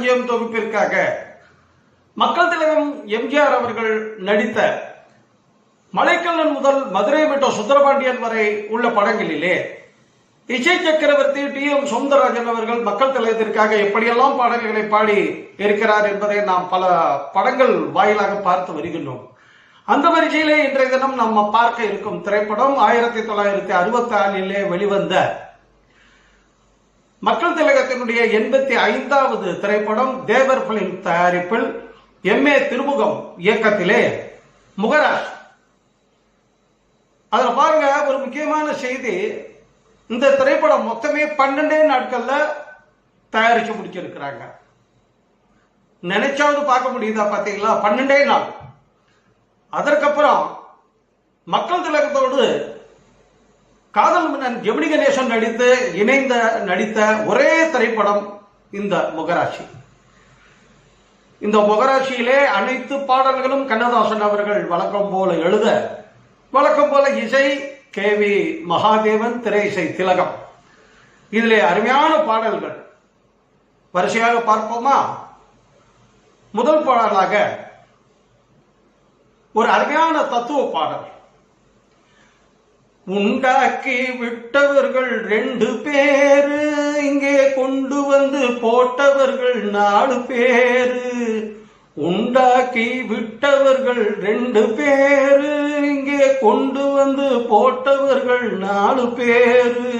களஞ்சியம் தொகுப்பிற்காக மக்கள் திலகம் எம்ஜிஆர் அவர்கள் நடித்த மலைக்கல்லன் முதல் மதுரை மற்றும் சுந்தரபாண்டியன் வரை உள்ள படங்களிலே இசை சக்கரவர்த்தி டி எம் சௌந்தரராஜன் அவர்கள் மக்கள் தலையத்திற்காக எப்படியெல்லாம் பாடல்களை பாடி இருக்கிறார் என்பதை நாம் பல படங்கள் வாயிலாக பார்த்து வருகின்றோம். அந்த வரிசையிலே இன்றைய தினம் நம்ம பார்க்க இருக்கும் திரைப்படம் ஆயிரத்தி தொள்ளாயிரத்தி அறுபத்தி ஆறிலே வெளிவந்த மக்கள் திலகத்தினுடைய எண்பத்தி ஐந்தாவது திரைப்படம் தேவர் பிலிம் தயாரிப்பில் எம் ஏ திருமுகம் இயக்கத்திலே முகராஜ். அதுல பாருங்க ஒரு முக்கியமான செய்தி. இந்த திரைப்படம் மொத்தமே பன்னெண்டே நாட்கள்ல தயாரிச்சு முடிச்சிருக்கிறாங்க. நினைச்சாவது பார்க்க முடியுதா பாத்தீங்களா? பன்னெண்டே நாள். அதற்கப்புறம் மக்கள் திலகத்தோடு காதல் மன்னன் ஜெமினி கணேசன் நடித்து இணைந்த நடித்த ஒரே திரைப்படம் இந்த முகராட்சி இந்த முகராட்சியிலே அனைத்து பாடல்களும் கண்ணதாசன் அவர்கள் வழக்கம் போல எழுத வழக்கம் போல இசை கே வி மகாதேவன் திரை இசை திலகம். இதிலே அருமையான பாடல்கள். வரிசையாக பார்ப்போமா? முதல் பாடலாக ஒரு அருமையான தத்துவ பாடல். உண்டாக்கி விட்டவர்கள் ரெண்டு பேரு. இங்கே கொண்டு வந்து போட்டவர்கள் நாலு பேரு. உண்டாக்கி விட்டவர்கள் ரெண்டு பேரு. இங்கே கொண்டு வந்து போட்டவர்கள் நாலு பேரு.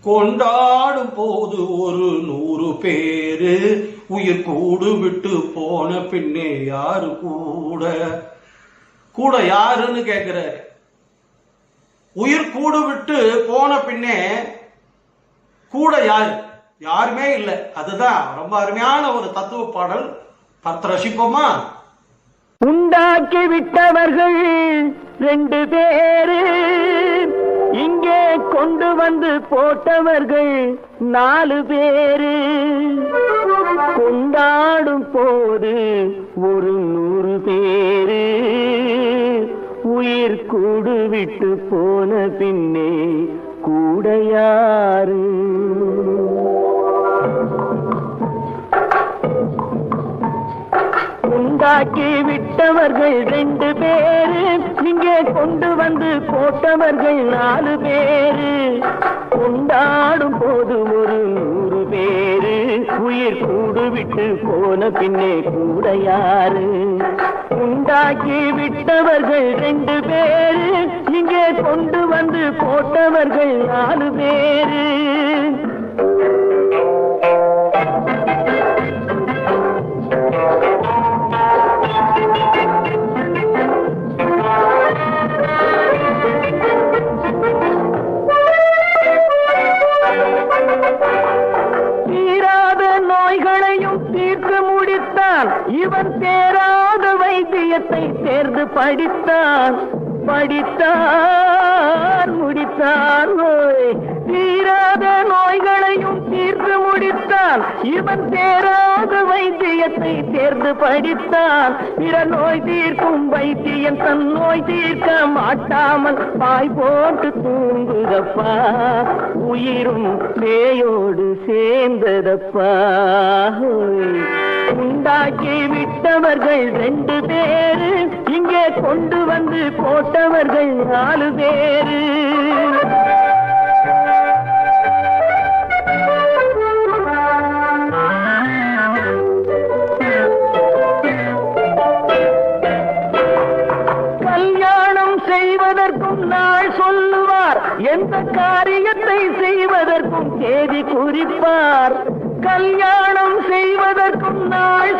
கொண்டாடும் போது ஒரு நூறு பேரு. உயிர் கூடு விட்டு போன பின்னே யாரு கூட? கூட யாருன்னு கேட்கிறாரு உயிர் கூடு விட்டு போன பின்னே கூட யாரு? யாருமே இல்லை. அதுதான் ரொம்ப அருமையான ஒரு தத்துவ பாடல். பத்து ரசிப்போமா உண்டாக்கி விட்டவர்கள் ரெண்டு பேரு. இங்கே கொண்டு வந்து போட்டவர்கள் நாலு பேரு. கொண்டாடும் போது ஒரு நூறு பேரு. உயிர் கூடு விட்டு போன பின்னே கூடையாறு. உண்டாக்கி விட்டவர்கள் ரெண்டு பேரு இங்கே கொண்டு வந்து போட்டவர்கள் நாலு பேரு. கொண்டாடும் போது ஒரு நூறு பேரு உயிர் கூடு விட்டு போன பின்னே கூடையாறு. உண்டாக்கி விட்டவர்கள் ரெண்டு பேரு. இங்கே கொண்டு வந்து போட்டவர்கள் நாலு பேரு. வைத்தியத்தை சேர்ந்து படித்தான் படித்தான் முடித்தான் தீர்த்து இவன் தேராத வைத்தியத்தை தேர்ந்து படித்தான் பிற நோய் தீர்க்கும் வைத்தியன் தன் நோய் தீர்க்க மாட்டாமல் பாய் போட்டு தூங்குதப்பா. உயிரும் பேயோடு சேர்ந்ததப்பா. உண்டாக்கி விட்டவர்கள் ரெண்டு பேரு இங்கே கொண்டு வந்து போட்டவர்கள் நாலு பேரு. காரியத்தை செய்வதற்கும் தேதி குறிப்பார். கல்யாணம் செய்வதற்கும் நாள்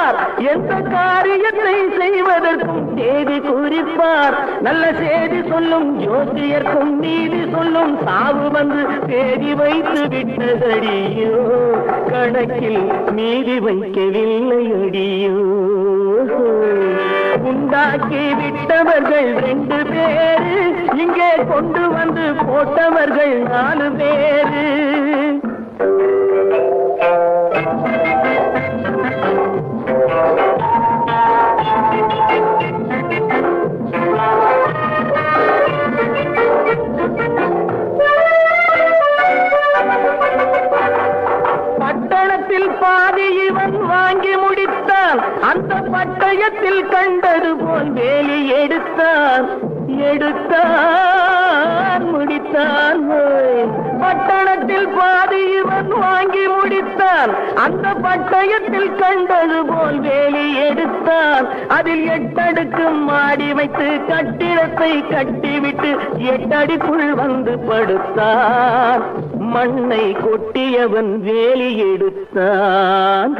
சொல்லுவார் எந்த காரியத்தை செய்வதற்கும் தேதி குறிப்பார். நல்ல செய்தி சொல்லும் ஜோசியர்க்கும் நீதி சொல்லும் சாவு வந்து தேதி வைத்து விட்டதடியோ. கணக்கில் மீதி வைக்கவில்லை அடியோ. உண்டாக்கி விட்டவர்கள் ரெண்டு பேரு. இங்கே கொண்டு வந்து போட்டவர்கள் நாலு பேரு. எடுத்தான் அந்த பட்டயத்தில் கண்டது போல் வேலி எடுத்தான். அதில் எட்டடுக்கு மாடி வைத்து கட்டிடத்தை கட்டிவிட்டு எட்டடிக்குள் வந்து படுத்தான். மண்ணை கொட்டியவன் வேலி எடுத்தான்.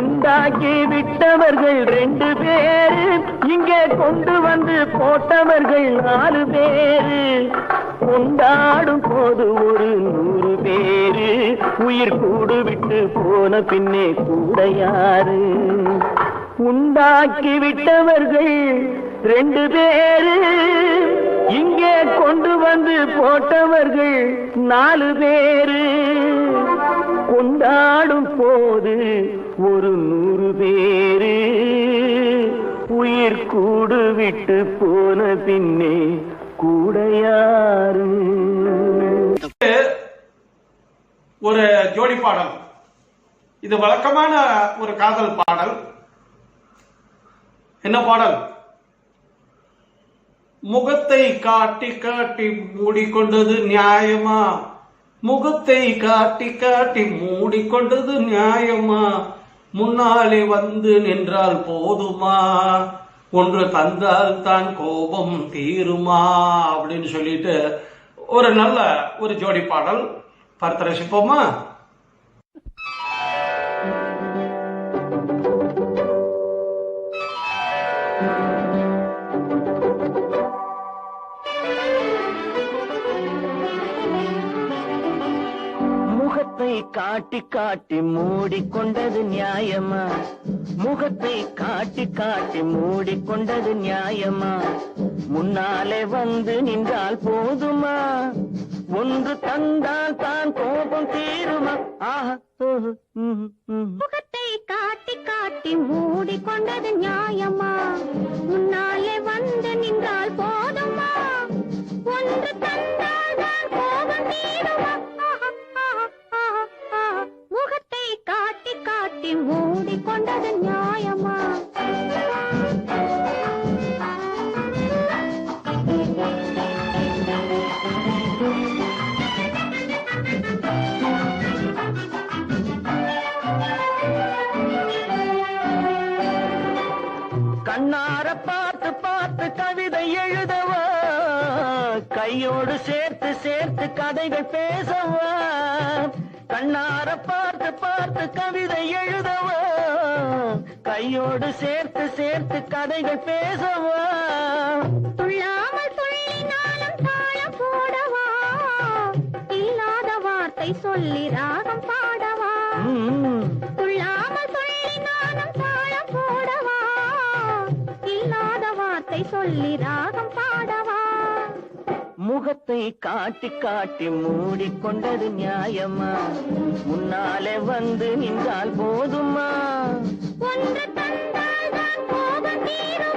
உண்டாக்கி விட்டவர்கள் ரெண்டு பேரு. இங்கே கொண்டு வந்து போட்டவர்கள் நாலு பேரு. கொண்டாடும் போது ஒரு உயிர் கூடு விட்டு போன பின்னே கூட யாரு உண்டாக்கி விட்டவர்கள் ரெண்டு பேரு. இங்கே கொண்டு வந்து போட்டவர்கள் நாலு பேரு. கொண்டாடும் போது ஒரு நூறு பேரு. உயிர் கூடு விட்டு போன பின்னே கூட யாரு ஒரு ஜோடி பாடல். இது வழக்கமான ஒரு காதல் பாடல். என்ன பாடல்? முகத்தை காட்டி காட்டி மூடிக்கொண்டது நியாயமா? முகத்தை காட்டி காட்டி மூடிக்கொண்டது நியாயமா? முன்னாலே வந்து நின்றால் போதுமா? ஒன்று தந்தால் தான் கோபம் தீருமா? அப்படின்னு சொல்லிட்டு ஒரு நல்ல ஒரு ஜோடி பாடல். படத்தை ரசிப்போமா முகத்தை காட்டி காட்டி மூடிக்கொண்டது நியாயமா? முகத்தை காட்டி காட்டி மூடிக்கொண்டது நியாயமா? முன்னாலே வந்து நின்றால் போதுமா? ஒன்று தந்தால் தான் கோபம் தீருமா? ஆஹா. முகத்தை காட்டி காட்டி மூடி கொண்டது நியாயமா? முன்னாலே வந்து நின்றால் போதுமா? ஒன்று தந்தால் தான் கோபம் தீருமா? முகத்தை காட்டி காட்டி மூடி கொண்டது நியாயமா? கதைகள் பேசவா? கண்ணார பார்த்து பார்த்து கவிதை எழுதவா? கையோடு சேர்த்து சேர்த்து கதைகள் பேசவா? துள்ளாமல் துள்ளினாலும் தாளம் போடவா? இல்லாத வார்த்தை சொல்லி ராகம் பாடவா? துள்ளாமல் துள்ளினாலும் தாளம் போடவா? இல்லாத வார்த்தை சொல்லி ராகம் பாடவா? முகத்தை காட்டி காட்டி மூடிக்கொண்டது நியாயமா? முன்னாலே வந்து நின்றால் போதுமா? ஒன்று தந்தால் தான் கோபம் தீரும்.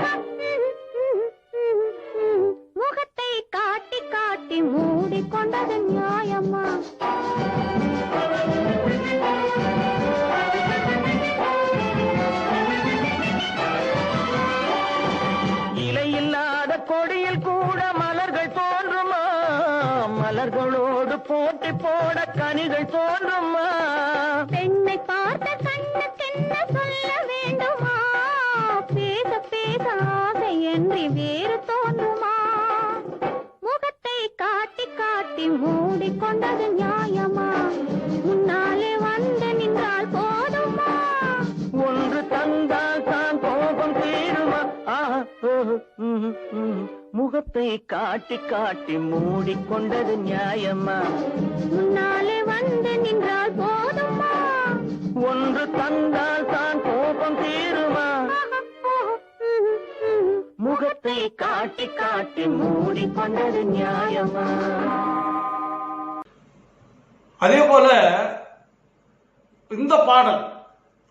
போட்டி போட கனிகள் தோன்றுமா பெண்ணை பார்த்த கண்ணுக்கென்ன சொல்ல வேண்டுமா? பேச பேச ஆசை என்று வேறு தோன்றுமா? முகத்தை காட்டி காட்டி மூடிக்கொண்டது நியாயமா? முகத்தை காட்டி காட்டி மூடிக்கொண்டது நியாயமா? முன்னாலே வந்து நின்றால் போதுமா? ஒன்று தந்தால் தான் கோபம் தீருமா? முகத்தை காட்டி காட்டி மூடிக்கொண்டது நியாயமா? அதே போல இந்த பாடல்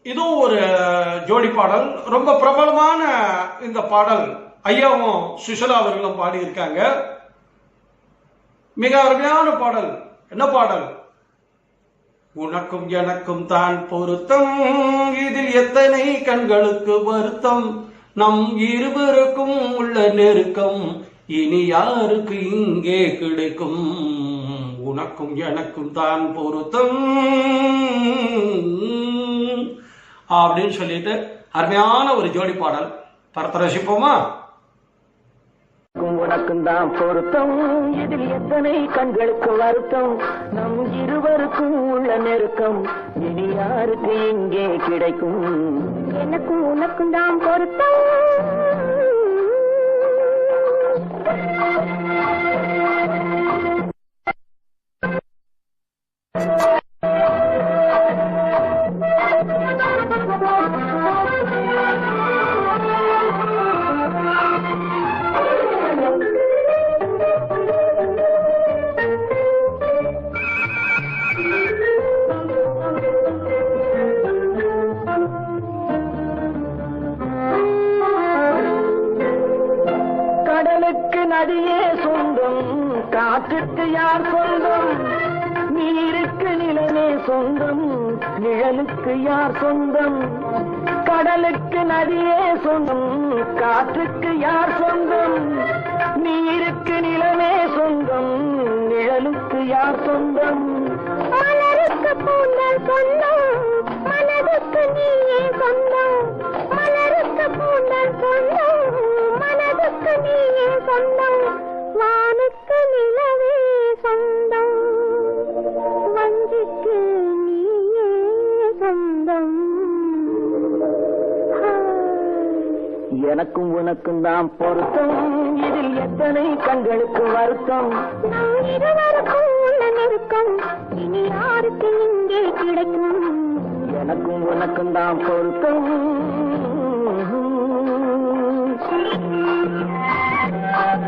இதுவும் ஒரு ஜோடி பாடல் ரொம்ப பிரபலமான இந்த பாடல். ஐயாவும் சுஷலா அவர்களும் பாடியிருக்காங்க. மிக அருமையான பாடல். என்ன பாடல்? உனக்கும் எனக்கும் தான் பொருத்தம். இதில் எத்தனை கண்களுக்கு வருத்தம்? நம் இருவருக்கும் உள்ள நெருக்கம் இனி யாருக்கு இங்கே கிடைக்கும்? உனக்கும் எனக்கும் தான் பொருத்தம். அப்படின்னு சொல்லிட்டு அருமையான ஒரு ஜோடி பாடல். பரத்த ரசிப்போமா? உனக்கும் தான் பொருத்தம். இதில் எத்தனை கண்களுக்கு வருத்தம். நம் இருவருக்கும் உள்ள நெருக்கம். இனி யாருக்கு இங்கே கிடைக்கும்? எனக்கும் உனக்கும் தான் பொருத்தம். யார் சொந்தம்? கடலுக்கு நதியே சொந்தம் காற்றுக்கு யார் சொந்தம்? நீருக்கு நிலமே சொந்தம் நிழலுக்கு யார் சொந்தம்? மலருக்கு பூந்தல் சொந்தம் மனதுக்கு நீயே சொந்தம். மலருக்கு பூந்தல் சொந்தம் மனதுக்கு நீயே சொந்தம். வானுக்கு நிலவே எனக்கும் உனக்கும் தான் பொருத்தம். இதில் எத்தனை கண்களுக்கு வருத்தம்? இருவருக்கும் உள்ள நெருக்கம். இனி யாருக்கு இங்கே கிடைக்கும்? எனக்கும் உனக்கும் தான் பொருத்தம். புல்லால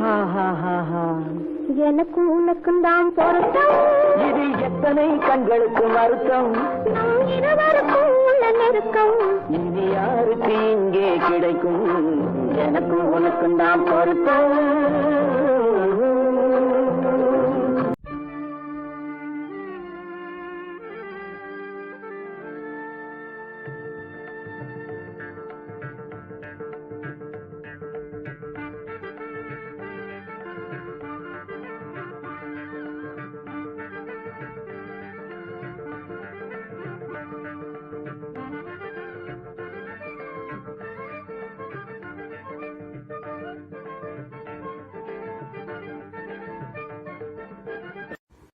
ஹா. எனக்கும் உனக்கும் தான் பொருத்தம். இது எத்தனை கண்களுக்கு வருத்தம்? நம் இருவருக்கும் உள்ள நெருக்கம். இனி யாருக்கு இங்கே கிடைக்கும்? எனக்கும் உனக்கும் தான் பொருத்தம்.